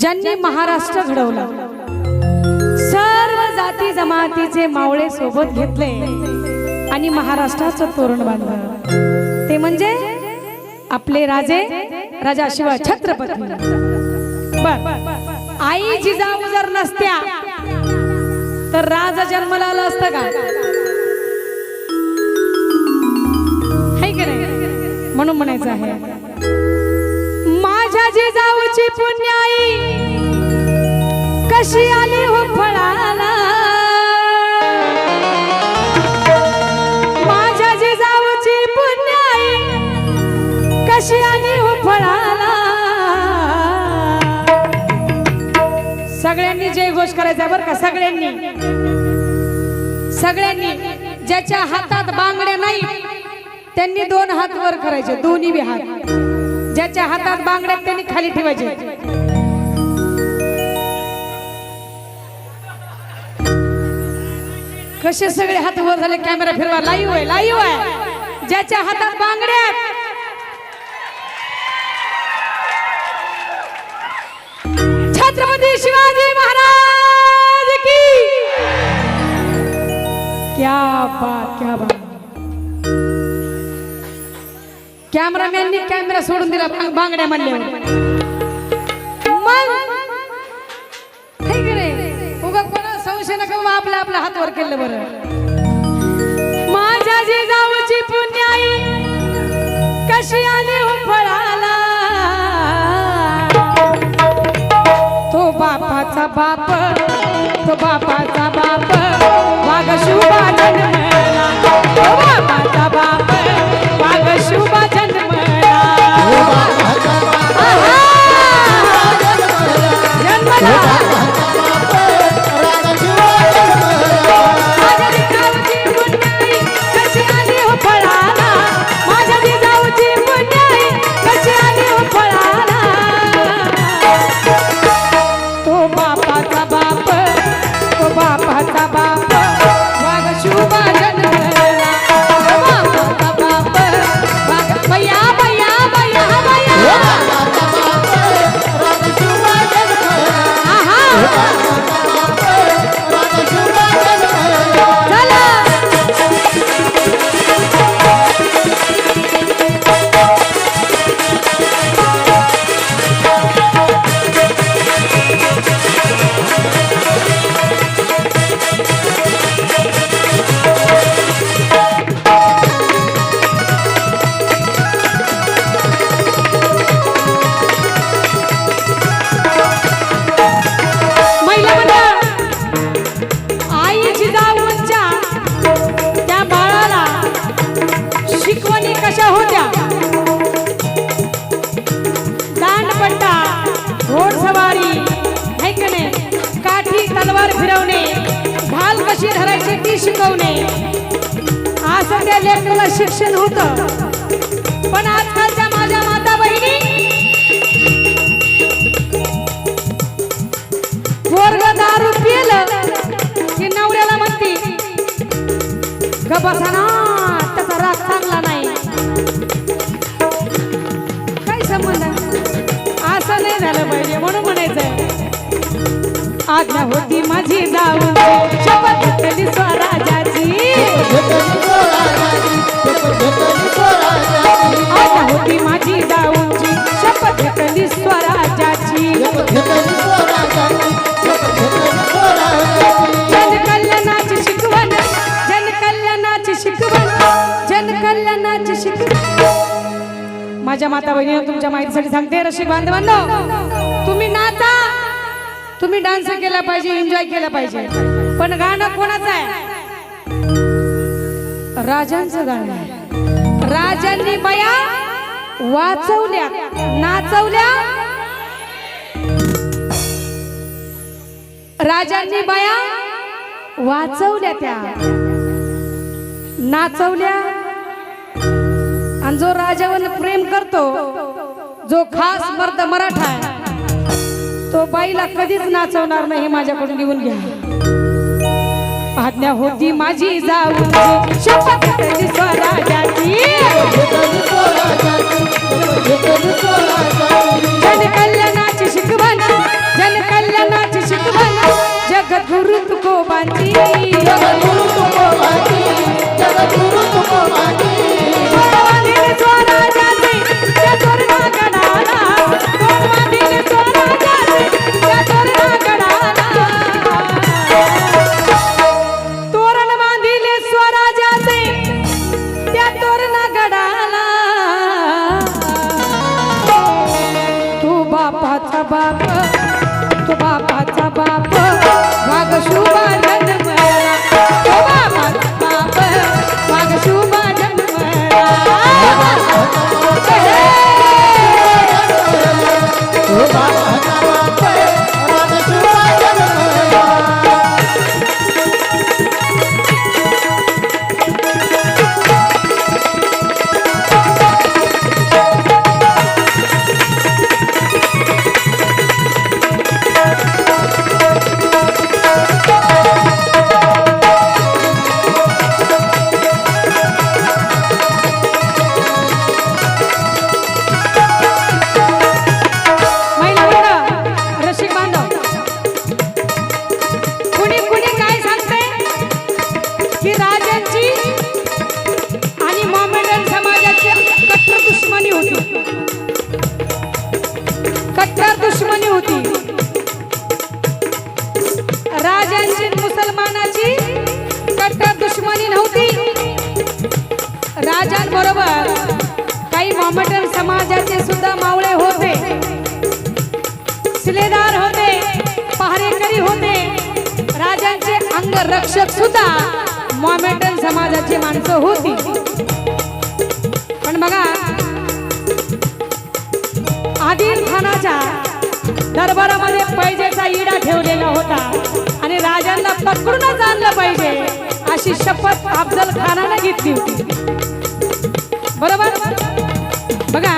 ज्यांनी महाराष्ट्र घडवला. सर्व जाती जमातीचे मावळे सोबत घेतले आणि महाराष्ट्राचं तोरण बांधलं. ते म्हणजे आपले राजे राजा शिवा छत्रपती. आई जिजाऊ जर नसत्या तर राजा जन्माला आला असतं का? म्हणून म्हणायचं आहे. जिजाऊची पुण्याई. कशी आली हो फळाला? माझ्या जिजाऊची पुण्याई कशी आली हो फळाला? सगळ्यांनी जय घोष करायचा बरं का सगळ्यांनी. सगळ्यांनी ज्याच्या हातात बांगड्या नाही त्यांनी दोन हात वर करायचे दोन्ही बी हात. ज्याच्या हातात बांगड्या आहेत, त्यांनी खाली ठेवायचे. कसे सगळे हात वर झाले कॅमेरा फिरवा. लाईव्ह आहे लाईव्ह आहे. ज्याच्या हातात बांगड्या आहेत, छत्रपती कॅमेरामॅननी कॅमेरा सोडून दिला बांगड्या म्हणल्यावर. उगा संशय नका आपल्या आपल्या हातवर केलं बरं. माझ्या जिजाऊची पुण्याई कशी आली हो उफळाला तो बापाचा बाप तो बापाचा बाप वाघ शुभा जन्मला. तो बापाचा शिकवणी होत्या. दांडपट्टा घोडसवारी ऐकणे काठी तलवार फिरवणे ढाल कशी धरायची ती शिकवणे. आज त्या लेकराला शिक्षण होतं. पण आजकाल पाहिजे आज्ञा होती माझी जाऊ शपथ घेतली स्वराजाची आज्ञा होती माझी जाऊची शपथ घेतली स्वराजाची जनकल्याणाची शिकवण. जनकल्याणाची शिकवण. जनकल्याणाची शिकवण. माझ्या माता बहिणीनं तुमच्या माहितीसाठी सांगते रसिक बांधवांना. तुम्ही डान्स केला पाहिजे एन्जॉय केला पाहिजे. पण गाणं कोणाचं आहे? राजांचं गाणं आहे. राजांनी बया वाचवल्या नाचवल्या. राजांनी बाया वाचवल्या त्या. नाचवल्या. आणि जो राजावर प्रेम करतो जो खास मर्द मराठा आहे तो बाईला कधीच नाचवणार नाही माझ्याकडून लिहून घ्या. आज्ञा होती माझी जाऊ शपथ स्वराजाची बापाचा बाप तो बापाचा बाप. वाघ शुभा जन्मला तो बापाचा बाप. वाघ शुभा जन्मला. राजांबरोबर काही मोमेडन समाजाचे सुद्धा मावळे होते. शिलेदार होते पहारेकरी होते. राजांचे अंगरक्षक सुद्धा मॉमेटन समाजाची माणसं होती. पण बघा आदिल खानाच्या दरबारामध्ये पैजेचा इडा ठेवलेला होता आणि राजांना पकडूनच आणलं पाहिजे अशी शपथ अफजल खानानं घेतली होती. बरोबर? बघा.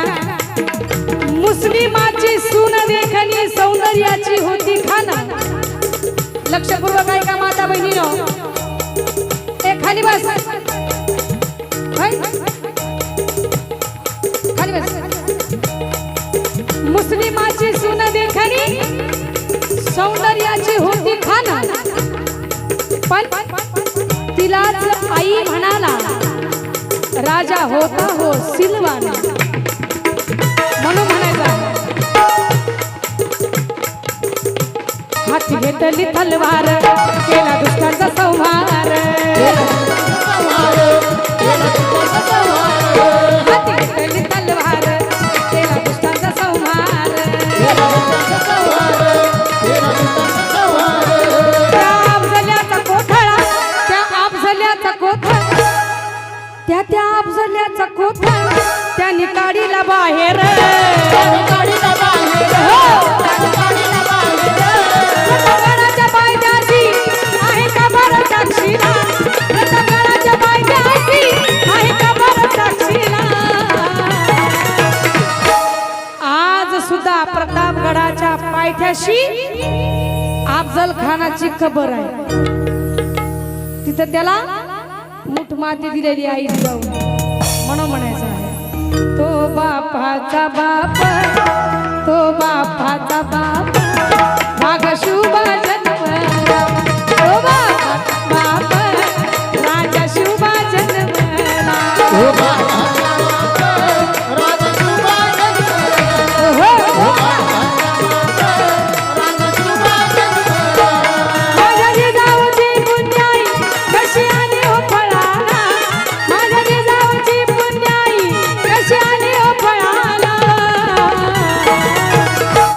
मुस्लिमाची सुन देखणी सौंदर्याची होती खाना. लक्षपूर्वक आहे का माता बहिणीनो. ए खाली बस. खाली बस. मुस्लिमाची सुन देखणी सौंदर्याची होती खाना. पण तिलाच आई म्हणाला राजा होता हो सिलवाना. म्हणून म्हणायचा हाती घेतली तलवार केला दुष्टांचा संहार. पायथ्याशी अफजल खानाची खबर आहे. तिथं त्याला मुठ माती दिलेली आई जाऊन. म्हणून म्हणायचं बापाचा बाप तो बापाचा बाप भागशुभा